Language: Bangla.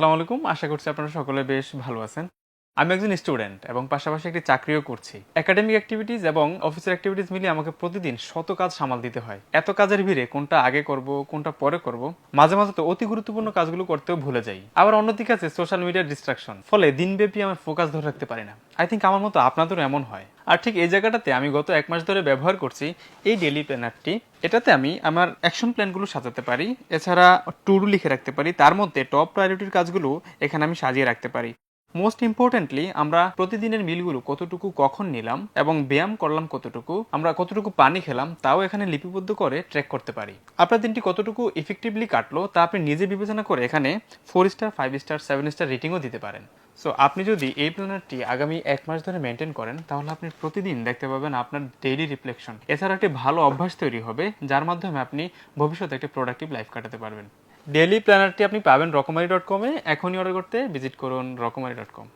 আসসালামু আলাইকুম। আশা করছি আপনারা সকলে বেশ ভালো আছেন। আমি একজন স্টুডেন্ট এবং পাশাপাশি একটি চাকরিও করছি। একাডেমিক অ্যাক্টিভিটিস এবং অফিসের অ্যাক্টিভিটিস মিলিয়ে আমাকে প্রতিদিন শত কাজ সামাল দিতে হয়। এত কাজের ভিড়ে কোনটা আগে করব, কোনটা পরে করব, মাঝে মাঝে তো অতি গুরুত্বপূর্ণ কাজগুলো করতেও ভুলে যাই। আবার অন্যদিকে আছে সোশ্যাল মিডিয়ার ডিস্ট্রাকশন ফলে দিনব্যাপী আমার ফোকাস ধরে রাখতে পারি না। আই থিঙ্ক আমার মতো আপনাদেরও এমন হয়। আর ঠিক এই জায়গাটাতে আমি গত এক মাস ধরে ব্যবহার করছি এই ডেলি প্ল্যানারটি এটাতে আমি আমার অ্যাকশন প্ল্যানগুলো সাজাতে পারি, এছাড়া টুডু লিখে রাখতে পারি, তার মধ্যে টপ প্রায়োরিটির কাজগুলো এখানে আমি সাজিয়ে রাখতে পারি। মোস্ট ইম্পর্টেন্টলি আমরা প্রতিদিনের মিলগুলো কতটুকু, কখন নিলাম এবং ব্যায়াম করলাম কতটুকু, আমরা কতটুকু পানি খেলাম, তাও এখানে লিপিবদ্ধ করে ট্র্যাক করতে পারি। আপনার দিনটি কতটুকু ইফেক্টিভলি কাটলো, তা আপনি নিজে বিবেচনা করে এখানে four star five star seven star রেটিংও দিতে পারেন। সো আপনি যদি এই প্ল্যানারটি আগামী এক মাস ধরে মেনটেন করেন, তাহলে আপনি প্রতিদিন দেখতে পাবেন আপনার ডেইলি রিফ্লেকশন এছাড়া একটি ভালো অভ্যাস তৈরি হবে, যার মাধ্যমে আপনি ভবিষ্যতে একটি প্রোডাক্টিভ লাইফ কাটাতে পারবেন। ডেইলি প্ল্যানারটি আপনি পাবেন রকমারি ডট কমে এখনই অর্ডার করতে ভিজিট করুন রকমারি ডট কম